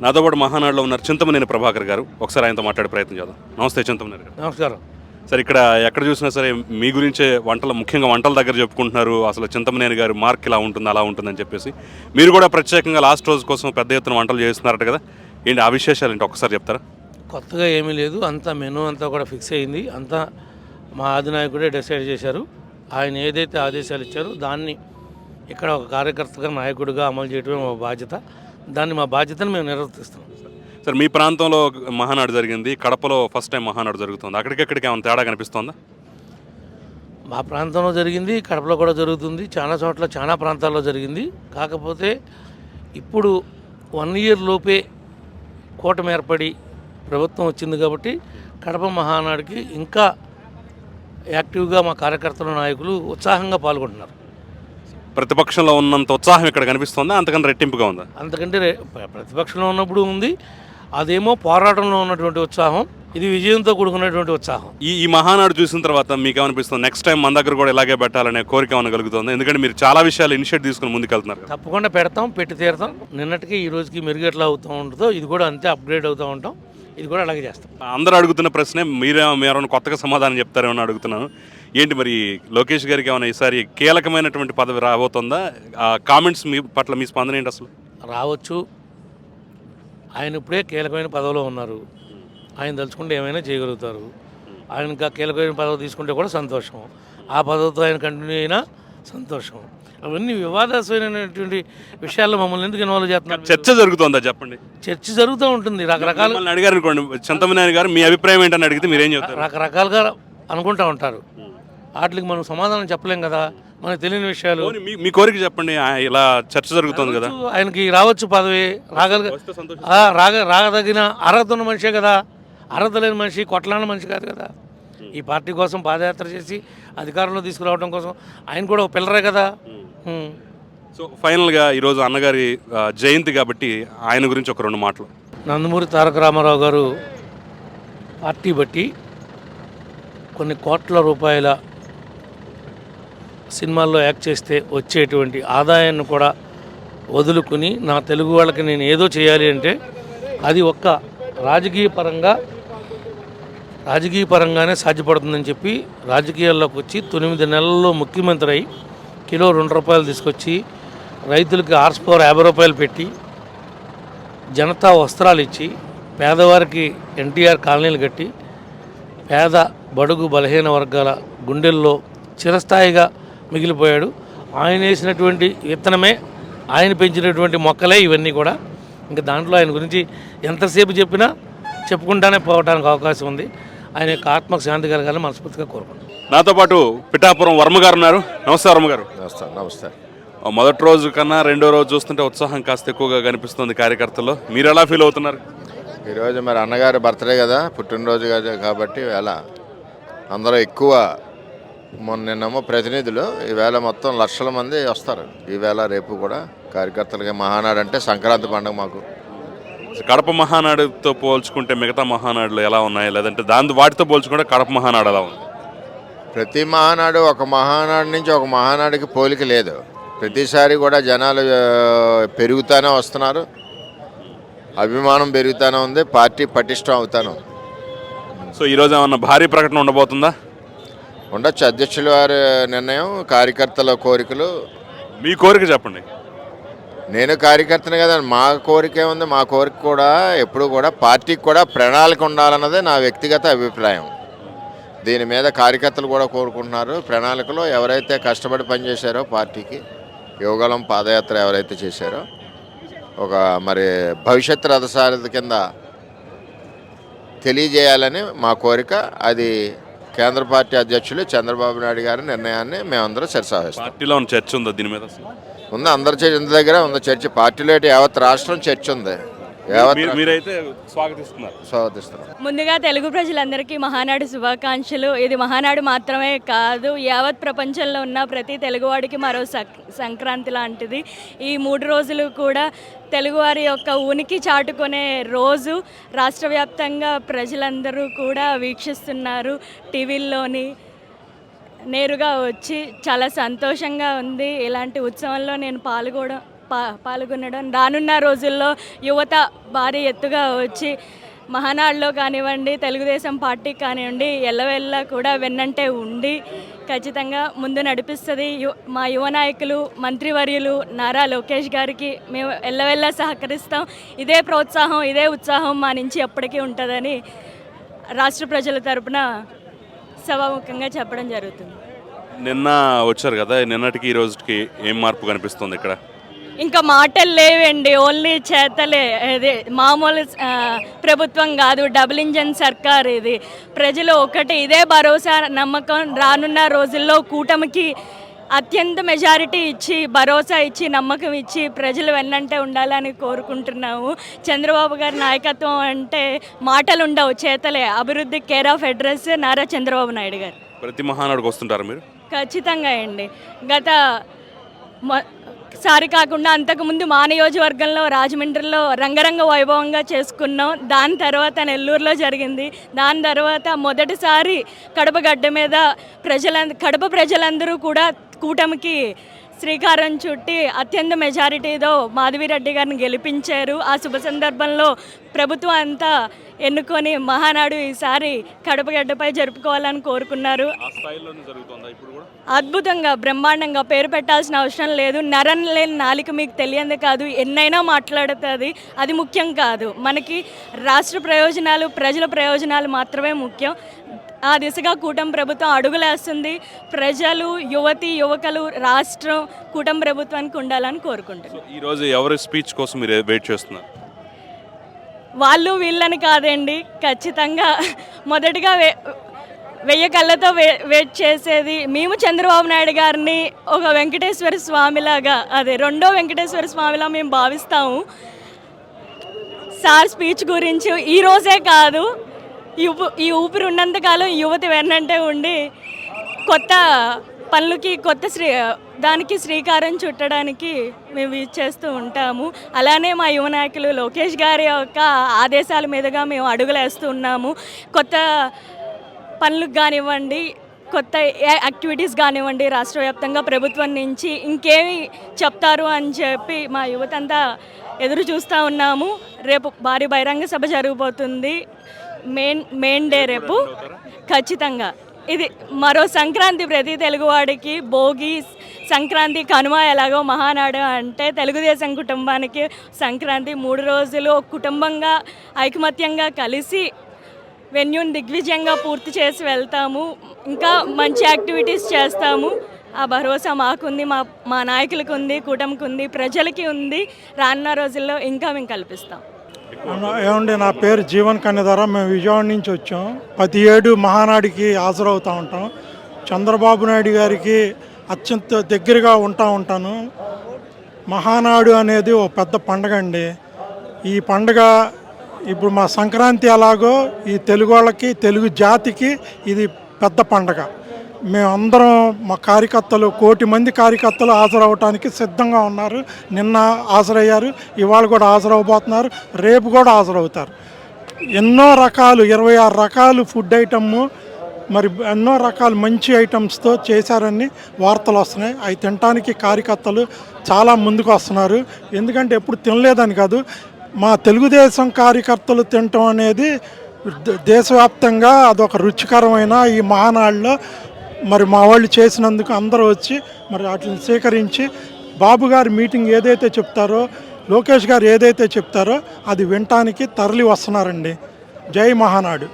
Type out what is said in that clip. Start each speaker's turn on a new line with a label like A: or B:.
A: నాతో పాటు మహానాడులో ఉన్నారు చింతమనేని ప్రభాకర్ గారు. ఒకసారి ఆయనతో మాట్లాడే ప్రయత్నం చేద్దాం. నమస్తే చింతమనేని గారు.
B: నమస్కారం.
A: సార్ ఇక్కడ ఎక్కడ చూసినా సరే మీ గురించే వంటలు ముఖ్యంగా వంటల దగ్గర చెప్పుకుంటున్నారు. అసలు చింతమనేని గారి మార్క్ ఇలా ఉంటుంది అలా ఉంటుందని చెప్పేసి. మీరు కూడా ప్రత్యేకంగా లాస్ట్ రోజు కోసం పెద్ద ఎత్తున వంటలు చేస్తున్నారట కదా. ఏంటి ఆ విశేషాలు ఏంటి? ఒక్కసారి చెప్తారా?
B: కొత్తగా ఏమీ లేదు. అంతా మెనూ అంతా కూడా ఫిక్స్ అయింది. అంతా మా అధినాయకుడే డిసైడ్ చేశారు. ఆయన ఏదైతే ఆదేశాలు ఇచ్చారో దాన్ని ఇక్కడ ఒక కార్యకర్తగా నాయకుడిగా అమలు చేయడమే మా బాధ్యత. దాన్ని మా బాధ్యతను మేము నిర్వర్తిస్తున్నాం.
A: సార్ మీ ప్రాంతంలో మహానాడు జరిగింది. కడపలో ఫస్ట్ టైం మహానాడు జరుగుతుంది. అక్కడికెక్కడికి ఏమైనా తేడా కనిపిస్తోందా?
B: మా ప్రాంతంలో జరిగింది కడపలో కూడా జరుగుతుంది. చాలా చోట్ల చాలా ప్రాంతాల్లో జరిగింది. కాకపోతే ఇప్పుడు వన్ ఇయర్ లోపే కూటమి ఏర్పడి ప్రభుత్వం వచ్చింది కాబట్టి కడప మహానాడికి ఇంకా యాక్టివ్గా మా కార్యకర్తల నాయకులు ఉత్సాహంగా పాల్గొంటున్నారు.
A: ప్రతిపక్షంలో ఉన్నంత ఉత్సాహం ఇక్కడ కనిపిస్తోందా? అంతకన్నా రెట్టింపుగా ఉందా?
B: అంతకంటే ప్రతిపక్షంలో ఉన్నప్పుడు ఉంది. అదేమో పోరాటంలో ఉన్నటువంటి ఉత్సాహం ఇది విజయంతో కూడుకున్నటువంటి ఉత్సాహం.
A: ఈ ఈ మహానాడు చూసిన తర్వాత మీకు ఏమనిపిస్తుంది నెక్స్ట్ టైం మన దగ్గర కూడా ఇలాగే పెట్టాలనే కోరిక ఏమైనా కలుగుతుంది? ఎందుకంటే మీరు చాలా విషయాలు ఇనిషియేట్ తీసుకుని ముందుకెళ్తున్నారు.
B: తప్పకుండా పెడతాం పెట్టి తీరుతాం. నిన్నటికి ఈ రోజుకి మెరుగు ఎట్లా అవుతూ ఉంటుందో ఇది కూడా అంతే అప్గ్రేడ్ అవుతూ ఉంటాం. ఇది కూడా అలాగే చేస్తాం.
A: అందరూ అడుగుతున్న ప్రశ్నే మీరే మీరేమైనా కొత్తగా సమాధానం చెప్తారేమని అడుగుతున్నాను. ఏంటి మరి లోకేష్ గారికి ఏమైనా ఈసారి కీలకమైనటువంటి పదవి రాబోతుందా? ఆ కామెంట్స్ మీ పట్ల మీ స్పందన ఏంటి అసలు?
B: రావచ్చు. ఆయన ఇప్పుడే కీలకమైన పదవిలో ఉన్నారు. ఆయన తలుచుకుంటే ఏమైనా చేయగలుగుతారు. ఆయన ఇంకా కీలకమైన పదవి తీసుకుంటే కూడా సంతోషం. ఆ పదవితో ఆయన కంటిన్యూ అయినా సంతోషం. అవన్నీ వివాదాస్మైనటువంటి విషయాల్లో మమ్మల్ని ఎందుకు ఇన్వాల్వ్ చేస్తున్నారు?
A: చర్చ జరుగుతోందా చెప్పండి.
B: చర్చ జరుగుతూ ఉంటుంది. రకరకాల
A: అడిగారు అనుకోండి చింతమనేని గారు మీ అభిప్రాయం ఏంటని అడిగితే మీరేం చెప్తారు
B: రకరకాలుగా అనుకుంటూ ఉంటారు. వాటికి మనం సమాధానం చెప్పలేం కదా. మనకు తెలియని విషయాలు.
A: పోనీ మీ మీ కోరిక చెప్పండి. ఆ, ఇలా చర్చ జరుగుతోంది కదా.
B: ఆయనకి రావచ్చు పదవి. రాగల
A: వస్తే సంతోషం.
B: ఆ, రాగ రాగదగిన అర్హత ఉన్న మనిషే కదా. అర్హత లేని మనిషి కొట్లాడిన మనిషి కాదు కదా. ఈ పార్టీ కోసం పాదయాత్ర చేసి అధికారంలో తీసుకురావడం కోసం ఆయన కూడా ఒక పిల్లరే కదా. ఉం.
A: సో ఫైనల్గా ఈరోజు అన్నగారి ఆ, జయంతి కాబట్టి ఆయన గురించి ఒక రెండు మాటలు.
B: నందమూరి తారక రామారావు గారు పార్టీ బట్టి కొన్ని కోట్ల రూపాయల సినిమాల్లో యాక్ట్ చేస్తే వచ్చేటువంటి ఆదాయాన్ని కూడా వదులుకుని నా తెలుగు వాళ్ళకి నేను ఏదో చేయాలి అంటే అది ఒక్క రాజకీయ పరంగా రాజకీయ పరంగానే సాధ్యపడుతుందని చెప్పి రాజకీయాల్లోకి వచ్చి తొమ్మిది నెలల్లో ముఖ్యమంత్రి అయి కిలో రెండు రూపాయలు తీసుకొచ్చి రైతులకి హార్స్ పవర్ యాభై రూపాయలు పెట్టి జనతా వస్త్రాలు ఇచ్చి పేదవారికి ఎన్టీఆర్ కాలనీలు కట్టి పేద బడుగు బలహీన వర్గాల గుండెల్లో చిరస్థాయిగా మిగిలిపోయాడు. ఆయన వేసినటువంటి విత్తనమే ఆయన పెంచినటువంటి మొక్కలే ఇవన్నీ కూడా. ఇంకా దాంట్లో ఆయన గురించి ఎంతసేపు చెప్పినా చెప్పుకుంటానే పోవడానికి అవకాశం ఉంది. ఆయన యొక్క ఆత్మకు శాంతి కలగాలని మనస్ఫూర్తిగా కోరుకుంటున్నాను
A: నాతో పాటు పిఠాపురం వర్మ గారు ఉన్నారు. నమస్తే వర్మ గారు.
C: నమస్తే నమస్తే.
A: మొదటి రోజు కన్నా రెండో రోజు చూస్తుంటే ఉత్సాహం కాస్త ఎక్కువగా కనిపిస్తుంది కార్యకర్తల్లో. మీరు ఎలా ఫీల్ అవుతున్నారు?
C: ఈరోజు మరి అన్నగారి బర్త్డే కదా పుట్టినరోజు కదా కాబట్టి వేళ. అందరూ ఎక్కువ మొన్న నిన్నేమో ప్రతినిధులు ఈవేళ మొత్తం లక్షల మంది వస్తారు. ఈవేళ రేపు కూడా కార్యకర్తలకి మహానాడు అంటే సంక్రాంతి పండుగ మాకు.
A: కడప మహానాడుతో పోల్చుకుంటే మిగతా మహానాడులు ఎలా ఉన్నాయి? లేదంటే దాని వాటితో పోల్చుకుంటే కడప మహానాడు ఎలా ఉంది?
C: ప్రతి మహానాడు ఒక మహానాడు నుంచి ఒక మహానాడుకి పోలిక లేదు. ప్రతిసారి కూడా జనాలు పెరుగుతూనే వస్తున్నారు. అభిమానం పెరుగుతూనే ఉంది. పార్టీ పటిష్టం అవుతాను.
A: సో ఈరోజు ఏమన్నా భారీ ప్రకటన ఉండబోతుందా?
C: ఉండొచ్చు. అధ్యక్షుల వారి నిర్ణయం కార్యకర్తల కోరికలు.
A: మీ కోరిక చెప్పండి.
C: నేను కార్యకర్తనే కదా మా కోరిక ఏముంది? మా కోరిక కూడా ఎప్పుడు కూడా పార్టీకి కూడా ప్రణాళిక ఉండాలన్నదే నా వ్యక్తిగత అభిప్రాయం. దీని మీద కార్యకర్తలు కూడా కోరుకుంటున్నారు. ప్రణాళికలో ఎవరైతే కష్టపడి పనిచేశారో పార్టీకి యోగలం పాదయాత్ర ఎవరైతే చేశారో ఒక మరి భవిష్యత్ రథసారథి కింద తెలియజేయాలని మా కోరిక. అది కేంద్ర పార్టీ అధ్యక్షులు చంద్రబాబు నాయుడు గారి నిర్ణయాన్ని మేమందరం శిరసాహిస్తాం
A: పార్టీలో చర్చ ఉంది దీని మీద
C: ఉంది అందరి చర్చ ఇంటి దగ్గర ఉంది చర్చ. పార్టీలో యావత్ రాష్ట్రం చర్చ ఉంది.
A: మీరైతే స్వాగతిస్తున్నారు.
C: స్వాగతిస్తున్నాం.
D: ముందుగా తెలుగు ప్రజలందరికీ మహానాడు శుభాకాంక్షలు. ఇది మహానాడు మాత్రమే కాదు యావత్ ప్రపంచంలో ఉన్న ప్రతి తెలుగువాడికి మరో సక్- సంక్రాంతి లాంటిది. ఈ మూడు రోజులు కూడా తెలుగువారి యొక్క ఉనికి చాటుకునే రోజు రాష్ట్ర వ్యాప్తంగా ప్రజలందరూ కూడా వీక్షిస్తున్నారు. టీవీల్లోని నేరుగా వచ్చి చాలా సంతోషంగా ఉంది. ఇలాంటి ఉత్సవంలో నేను పాల్గొనడం పా పాల్గొనడం. రానున్న రోజుల్లో యువత భారీ ఎత్తుగా వచ్చి మహానాడులో కానివ్వండి తెలుగుదేశం పార్టీ కానివ్వండి ఎల్లవెల్ల కూడా వెన్నంటే ఉండి ఖచ్చితంగా ముందు నడిపిస్తుంది. యు మా యువ నాయకులు మంత్రివర్యులు నారా లోకేష్ గారికి మేము ఎల్లవెల్ల సహకరిస్తాం. ఇదే ప్రోత్సాహం ఇదే ఉత్సాహం మా నుంచి ఎప్పటికీ ఉంటుందని రాష్ట్ర ప్రజల తరపున సభాముఖంగా చెప్పడం జరుగుతుంది.
A: నిన్న వచ్చారు కదా నిన్నటికి ఈ రోజుకి ఏం మార్పు కనిపిస్తుంది ఇక్కడ?
D: ఇంకా మాటలు లేవండి ఓన్లీ చేతలే. ఇది మామూలు ప్రభుత్వం కాదు డబుల్ ఇంజన్ సర్కార్ ఇది. ప్రజలు ఒకటి ఇదే భరోసా నమ్మకం రానున్న రోజుల్లో కూటమికి అత్యంత మెజారిటీ ఇచ్చి భరోసా ఇచ్చి నమ్మకం ఇచ్చి ప్రజలు వెన్నంటే ఉండాలని కోరుకుంటున్నాము. చంద్రబాబు గారి నాయకత్వం అంటే మాటలు ఉండవు చేతలే. అభివృద్ధి care of address Nara Chandrababu Naidu గారు.
A: ప్రతి మహానాడుకు వస్తుంటారు మీరు?
D: ఖచ్చితంగా అండి. గత సారి కాకుండా అంతకుముందు మా నియోజకవర్గంలో రాజమండ్రిలో రంగరంగ వైభవంగా చేసుకున్నాం. దాని తర్వాత నెల్లూరులో జరిగింది. దాని తర్వాత మొదటిసారి కడప గడ్డ మీద ప్రజలంద కడప ప్రజలందరూ కూడా కూటమికి శ్రీకారం చుట్టి అత్యంత మెజారిటీతో మాధవిరెడ్డి గారిని గెలిపించారు. ఆ శుభ సందర్భంలో ప్రభుత్వం అంతా ఎన్నుకొని మహానాడు ఈసారి కడప గడ్డపై జరుపుకోవాలని కోరుకున్నారు. అద్భుతంగా బ్రహ్మాండంగా పేరు పెట్టాల్సిన అవసరం లేదు. నరం లేని నాలిక మీకు తెలియంది కాదు. ఎన్నైనా మాట్లాడుతుంది. అది ముఖ్యం కాదు. మనకి రాష్ట్ర ప్రయోజనాలు ప్రజల ప్రయోజనాలు మాత్రమే ముఖ్యం. ఆ దిశగా కూటమి ప్రభుత్వం అడుగులేస్తుంది. ప్రజలు యువతి యువకులు రాష్ట్రం కూటమి ప్రభుత్వానికి ఉండాలని కోరుకుంటున్నాను
A: ఈ రోజు ఎవరి స్పీచ్ కోసం మీరు వెయిట్ చేస్తున్నారు?
D: వాళ్ళు వీళ్ళని కాదండి. ఖచ్చితంగా మొదటిగా వే వెయ్యి కళ్ళతో వే వెయిట్ చేసేది మేము చంద్రబాబు నాయుడు గారిని ఒక వెంకటేశ్వర స్వామిలాగా అదే రెండో వెంకటేశ్వర స్వామిలా మేము భావిస్తాము. సార్ స్పీచ్ గురించి ఈ రోజే కాదు. ఈ ఈ ఊపిరి ఉన్నంతకాలం యువతి వెన్నంటే ఉండి కొత్త పనులకి కొత్త శ్రీ దానికి శ్రీకారం చుట్టడానికి మేము చేస్తూ ఉంటాము. అలానే మా యువ నాయకులు లోకేష్ గారి యొక్క ఆదేశాల మీదుగా మేము అడుగులేస్తూ ఉన్నాము కొత్త పనులకు కానివ్వండి కొత్త ఏ- యాక్టివిటీస్ కానివ్వండి రాష్ట్ర వ్యాప్తంగా ప్రభుత్వం నుంచి ఇంకేమి చెప్తారు అని చెప్పి మా యువత అంతా ఎదురు చూస్తూ ఉన్నాము. రేపు భారీ బహిరంగ సభ జరగబోతుంది. మెయిన్ మెయిన్ డే రేపు ఖచ్చితంగా. ఇది మరో సంక్రాంతి ప్రతి తెలుగువాడికి భోగి సంక్రాంతి కనుమ ఎలాగో మహానాడు అంటే తెలుగుదేశం కుటుంబానికి సంక్రాంతి మూడు రోజులు కుటుంబంగా ఐకమత్యంగా కలిసి వెన్యూని దిగ్విజయంగా పూర్తి చేసి వెళ్తాము. ఇంకా మంచి యాక్టివిటీస్ చేస్తాము. ఆ భరోసా మాకుంది మా మా నాయకులకు ఉంది కూటమికి ఉంది ప్రజలకి ఉంది. రానున్న రోజుల్లో ఇంకా మేము కల్పిస్తాం.
E: ఏమండి నా పేరు జీవన్ కన్యధర. మేము విజయవాడ నుంచి వచ్చాం. ప్రతి ఏడు మహానాడికి హాజరవుతూ ఉంటాం. చంద్రబాబు నాయుడు గారికి అత్యంత దగ్గరగా ఉంటా ఉంటాను. మహానాడు అనేది ఓ పెద్ద పండగ అండి. ఈ పండగ ఇప్పుడు మా సంక్రాంతి ఎలాగో ఈ తెలుగు వాళ్ళకి తెలుగు జాతికి ఇది పెద్ద పండగ. మేమందరం మా కార్యకర్తలు కోటి మంది కార్యకర్తలు హాజరవటానికి సిద్ధంగా ఉన్నారు. నిన్న హాజరయ్యారు. ఇవాళ కూడా హాజరవబోతున్నారు రేపు కూడా హాజరవుతారు. ఎన్నో రకాలు ఇరవై ఆరు రకాలు ఫుడ్ ఐటమ్ మరి ఎన్నో రకాల మంచి ఐటమ్స్తో చేశారని వార్తలు వస్తున్నాయి. అవి తినటానికి కార్యకర్తలు చాలా ముందుకు వస్తున్నారు. ఎందుకంటే ఎప్పుడు తినలేదని కాదు మా తెలుగుదేశం కార్యకర్తలు తినటం అనేది ద- దేశవ్యాప్తంగా అదొక రుచికరమైన ఈ మహానాడులో మరి మా వాళ్ళు చేసినందుకు అందరూ వచ్చి మరి వాటిని స్వీకరించి బాబు గారి మీటింగ్ ఏదైతే చెప్తారో లోకేష్ గారు ఏదైతే చెప్తారో అది వినటానికి తరలి వస్తున్నారండి. జై మహానాడు.